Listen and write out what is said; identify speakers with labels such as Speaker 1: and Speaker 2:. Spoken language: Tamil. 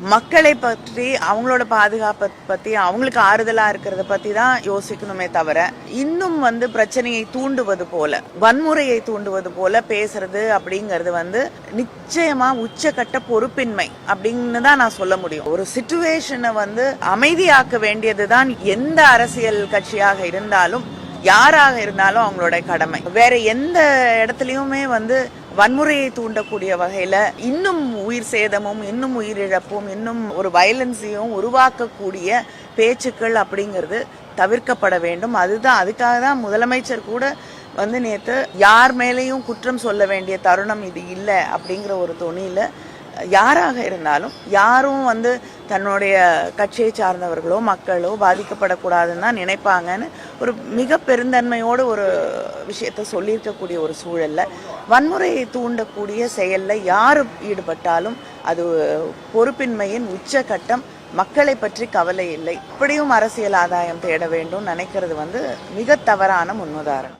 Speaker 1: மக்களை பற்றி அவங்களோட பாதுகாப்பை பத்தி அவங்களுக்கு ஆறுதலா இருக்கிறத பத்தி தான் யோசிக்கணுமே தவிர இன்னும் வந்து பிரச்சனையை தூண்டுவது போல வன்முறையை தூண்டுவது போல பேசுறது அப்படிங்கிறது வந்து நிச்சயமா உச்சக்கட்ட பொறுப்பின்மை அப்படின்னு தான் நான் சொல்ல முடியும். ஒரு சுச்சுவேஷனை வந்து அமைதியாக்க வேண்டியதுதான் எந்த அரசியல் கட்சியாக இருந்தாலும் யாராக இருந்தாலும் அவங்களோட கடமை. வேற எந்த இடத்துலயுமே வந்து வன்முறையை தூண்டக்கூடிய வகையில இன்னும் உயிர் சேதமும் இன்னும் உயிரிழப்பும் இன்னும் ஒரு வயலன்ஸையும் உருவாக்கக்கூடிய பேச்சுக்கள் அப்படிங்கிறது தவிர்க்கப்பட வேண்டும். அதுதான் அதுக்காக தான் முதலமைச்சர் கூட வந்து நேற்று யார் மேலேயும் குற்றம் சொல்ல வேண்டிய தருணம் இது இல்லை அப்படிங்கிற ஒரு துணியில் யாராக இருந்தாலும் யாரும் வந்து தன்னுடைய கட்சியை சார்ந்தவர்களோ மக்களோ பாதிக்கப்படக்கூடாதுன்னு தான் நினைப்பாங்கன்னு ஒரு மிக பெருந்தன்மையோடு ஒரு விஷயத்த சொல்லியிருக்கக்கூடிய ஒரு சூழலில் வன்முறையை தூண்டக்கூடிய செயல்ல யார் ஈடுபட்டாலும் அது பொறுப்பின்மையின் உச்சகட்டம் மக்களை பற்றி கவலை இல்லை. இப்படியும் அரசியல் ஆதாயம் தேட வேண்டும் நினைக்கிறது வந்து மிக தவறான முன்னுதாரணம்.